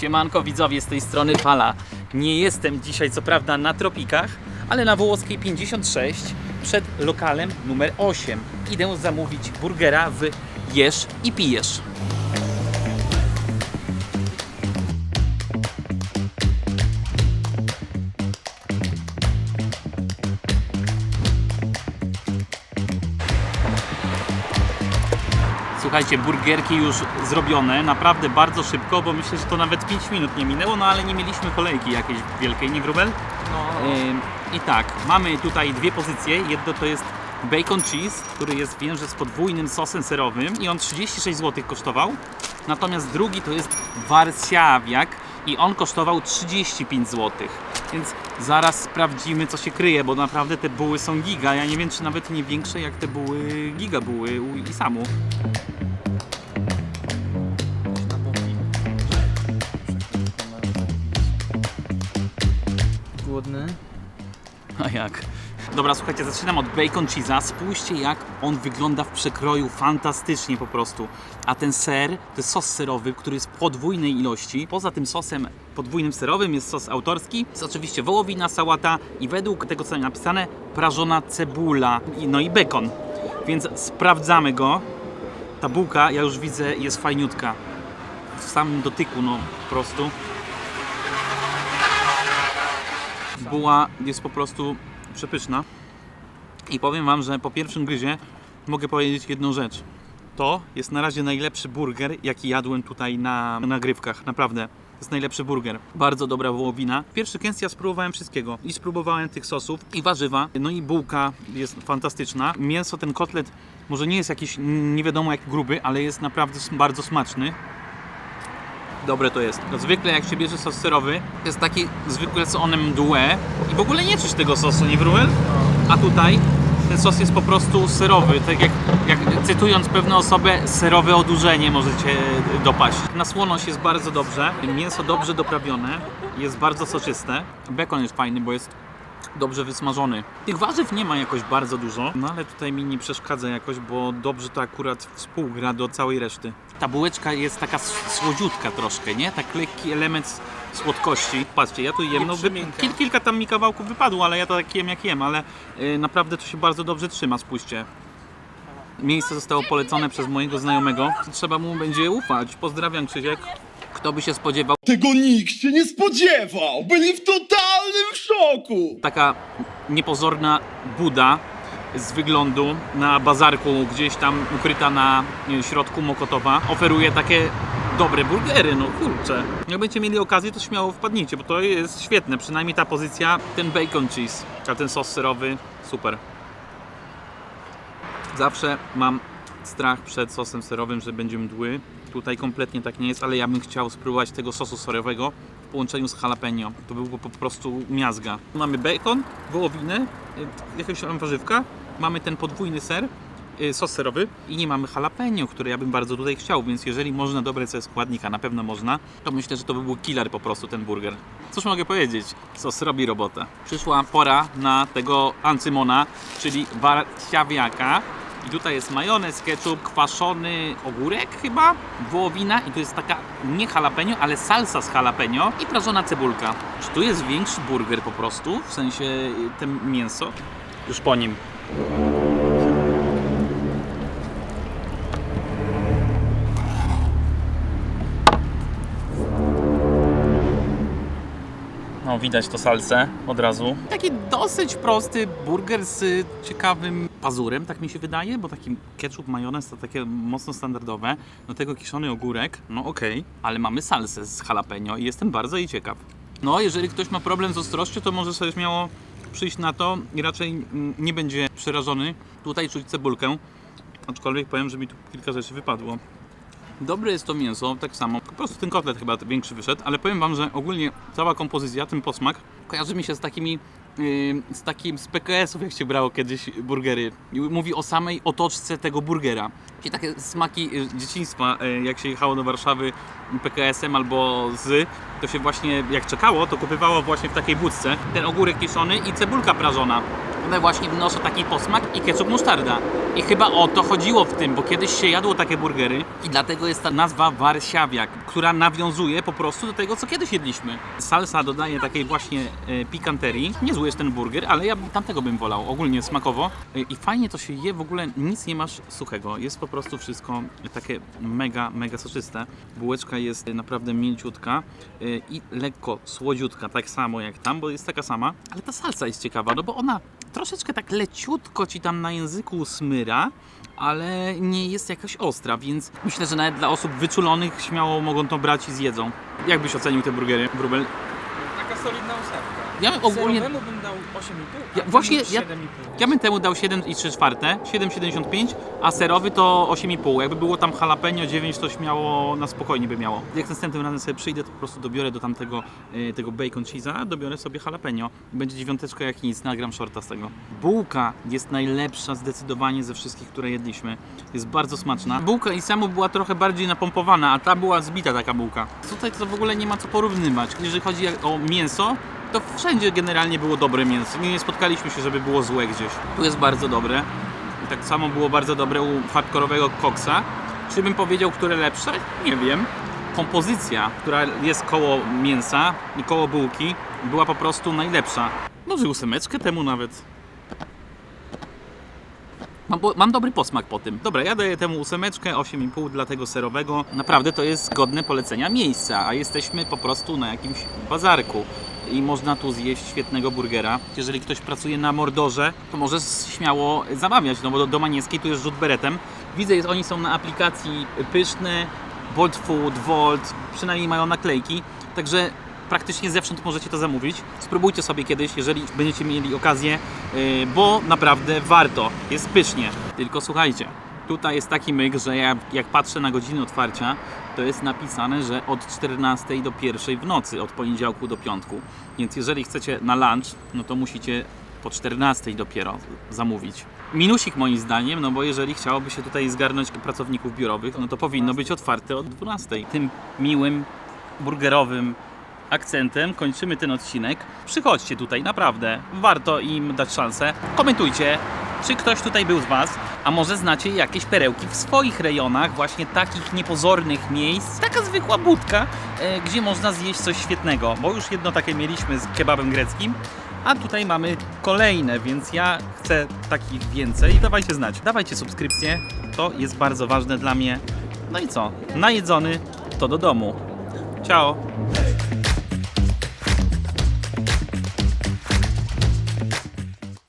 Siemanko widzowie z tej strony Fala. Nie jestem dzisiaj co prawda na tropikach, ale na Wołoskiej 56 przed lokalem numer 8. Idę zamówić burgera w Jesz i Pijesz. Słuchajcie, burgerki już zrobione, naprawdę bardzo szybko, bo myślę, że to nawet 5 minut nie minęło, no ale nie mieliśmy kolejki jakiejś wielkiej, nie Grubel? No, I tak, mamy tutaj dwie pozycje. Jedno to jest bacon cheese, który jest wiem, że z podwójnym sosem serowym i on 36 zł kosztował. Natomiast drugi to jest warszawiak i on kosztował 35 zł. Więc zaraz sprawdzimy co się kryje, bo naprawdę te buły są giga. Ja nie wiem czy nawet nie większe jak te buły giga buły u Isamu. A jak? Dobra, słuchajcie, zaczynam od bacon cheese'a. Spójrzcie, jak on wygląda w przekroju fantastycznie po prostu. A ten ser to jest sos serowy, który jest podwójnej ilości. Poza tym sosem podwójnym serowym jest sos autorski. Jest oczywiście wołowina, sałata i według tego, co napisane, prażona cebula. No i bacon. Więc sprawdzamy go. Ta bułka, ja już widzę, jest fajniutka. W samym dotyku, no po prostu. Buła jest po prostu przepyszna. I powiem Wam, że po pierwszym gryzie mogę powiedzieć jedną rzecz. To jest na razie najlepszy burger, jaki jadłem tutaj na nagrywkach. Naprawdę. To jest najlepszy burger. Bardzo dobra wołowina. Pierwszy kęs ja spróbowałem wszystkiego. I spróbowałem tych sosów, i warzywa. No i bułka jest fantastyczna. Mięso, ten kotlet może nie jest jakiś nie wiadomo jak gruby, ale jest naprawdę bardzo smaczny. Dobre to jest. No, zwykle jak się bierze sos serowy, to jest taki zwykle co one mdłe i w ogóle nie czuć tego sosu, nie wróbel? A tutaj ten sos jest po prostu serowy, tak jak, jak cytując pewną osobę, serowe odurzenie możecie dopaść. Na słoność jest bardzo dobrze, mięso dobrze doprawione, jest bardzo soczyste, bekon jest fajny, bo jest dobrze wysmażony. Tych warzyw nie ma jakoś bardzo dużo, no ale tutaj mi nie przeszkadza jakoś, bo dobrze to akurat współgra do całej reszty. Ta bułeczka jest taka słodziutka troszkę, nie? Tak lekki element słodkości. Patrzcie, ja tu jem, no kil, kilka tam mi kawałków wypadło, ale ja to tak jem jak jem, ale y, naprawdę to się bardzo dobrze trzyma, spójrzcie. Miejsce zostało polecone przez mojego znajomego. Trzeba mu będzie ufać. Pozdrawiam Krzysiek. Kto by się spodziewał, Tego nikt się nie spodziewał! Byli w totalnym szoku! taka niepozorna Buda z wyglądu na bazarku gdzieś tam ukryta na środku Mokotowa oferuje takie dobre burgery, no kurczę. Jak będziecie mieli okazję, to śmiało wpadnijcie, bo to jest świetne, przynajmniej ta pozycja, ten bacon cheese, a ten sos serowy, super. Zawsze mam strach przed sosem serowym, że będzie mdły. Tutaj kompletnie tak nie jest, ale ja bym chciał spróbować tego sosu serowego w połączeniu z jalapeno. To byłby po prostu miazga. Mamy bacon, wołowinę, y, jakieś tam warzywka, mamy ten podwójny ser, y, sos serowy i nie mamy jalapeno, które ja bym bardzo tutaj chciał, więc jeżeli można dobrać sobie składnik, a na pewno można, to myślę, że to by był killer po prostu ten burger. Cóż mogę powiedzieć? Sos robi robotę. Przyszła pora na tego ancymona, czyli warszawiaka. I tutaj jest majonez, ketchup, kwaszony ogórek chyba, wołowina i tu jest taka nie jalapeno, ale salsa z jalapeno i prażona cebulka. Czy tu jest większy burger po prostu, w sensie y, te mięso? Już po nim. No, widać to salsę od razu. Taki dosyć prosty burger z ciekawym pazurem, tak mi się wydaje, bo taki ketchup, majonez to takie mocno standardowe. Do tego kiszony ogórek, no okej, ale mamy salsę z jalapeno i jestem bardzo jej ciekaw. No, jeżeli ktoś ma problem z ostrością, to może sobie śmiało przyjść na to i raczej nie będzie przerażony. Tutaj czuć cebulkę, aczkolwiek powiem, że mi tu kilka rzeczy wypadło. Dobre jest to mięso, tak samo. Po prostu ten kotlet chyba większy wyszedł, ale powiem Wam, że ogólnie cała kompozycja, ten posmak, kojarzy mi się z takimi, yy, z takim z PKS-ów, jak się brało kiedyś burgery. Mówi o samej otoczce tego burgera. Czyli takie smaki yy, dzieciństwa, yy, jak się jechało do Warszawy PKS-em albo z, to się właśnie, jak czekało, to kupywało właśnie w takiej budce ten ogórek kiszony i cebulka prażona. One właśnie wnoszą taki posmak i ketchup musztarda. I chyba o to chodziło w tym, bo kiedyś się jadło takie burgery i dlatego jest ta nazwa warszawiak, która nawiązuje po prostu do tego, co kiedyś jedliśmy. Salsa dodaje takiej właśnie e, pikanterii. Niezły jest ten burger, ale ja tamtego bym wolał, ogólnie smakowo. E, I fajnie to się je, w ogóle nic nie masz suchego. Jest po prostu wszystko takie mega, mega soczyste. Bułeczka jest naprawdę mięciutka e, i lekko słodziutka, tak samo jak tam, bo jest taka sama. Ale ta salsa jest ciekawa, no bo ona troszeczkę tak leciutko ci tam na języku smyra, ale nie jest jakaś ostra, więc myślę, że nawet dla osób wyczulonych śmiało mogą to brać i zjedzą. Jak byś ocenił te burgery, Brubel? Taka solidna ósemka. Ja bym ogólnie... Serowemu bym dał 8,5, a Ja- właśnie ja- 7,5. Ja bym temu dał 7 i 3 czwarte, 7,75, a serowy to 8,5. Jakby było tam jalapeno 9, to śmiało na spokojnie by miało. Jak następnym razem sobie przyjdę, to po prostu dobiorę do tamtego e, tego bacon cheese'a, dobiorę sobie jalapeno. Będzie dziewiąteczka jak nic, nagram shorta z tego. Bułka jest najlepsza zdecydowanie ze wszystkich, które jedliśmy. Jest bardzo smaczna. Bułka i samo była trochę bardziej napompowana, a ta była zbita taka bułka. Tutaj to w ogóle nie ma co porównywać. Jeżeli chodzi o mięso, to wszędzie generalnie było dobre mięso. Nie spotkaliśmy się, żeby było złe gdzieś. Tu jest bardzo dobre. Tak samo było bardzo dobre u hardkorowego koksa. Czy bym powiedział, które lepsze? Nie wiem. Kompozycja, która jest koło mięsa i koło bułki, była po prostu najlepsza. Może ósemeczkę temu nawet. Mam, mam dobry posmak po tym. Dobra, ja daję temu ósemeczkę, 8,5 dla tego serowego. Naprawdę to jest godne polecenia miejsca, a jesteśmy po prostu na jakimś bazarku i można tu zjeść świetnego burgera. Jeżeli ktoś pracuje na Mordorze, to może śmiało zamawiać, no bo do, do tu jest rzut beretem. Widzę, że oni są na aplikacji Pyszne, Bolt Food, Volt, przynajmniej mają naklejki, także praktycznie zewsząd możecie to zamówić. Spróbujcie sobie kiedyś, jeżeli będziecie mieli okazję, yy, bo naprawdę warto. Jest pysznie. Tylko słuchajcie, tutaj jest taki myk, że ja, jak patrzę na godziny otwarcia, to jest napisane, że od 14 do 1 w nocy, od poniedziałku do piątku. Więc jeżeli chcecie na lunch, no to musicie po 14 dopiero zamówić. Minusik moim zdaniem, no bo jeżeli chciałoby się tutaj zgarnąć pracowników biurowych, no to powinno być otwarte od 12. Tym miłym, burgerowym akcentem kończymy ten odcinek. Przychodźcie tutaj, naprawdę. Warto im dać szansę. Komentujcie, czy ktoś tutaj był z Was, a może znacie jakieś perełki w swoich rejonach, właśnie takich niepozornych miejsc. Taka zwykła budka, e, gdzie można zjeść coś świetnego, bo już jedno takie mieliśmy z kebabem greckim. A tutaj mamy kolejne, więc ja chcę takich więcej. Dawajcie znać, dawajcie subskrypcję, to jest bardzo ważne dla mnie. No i co? Najedzony to do domu. Ciao!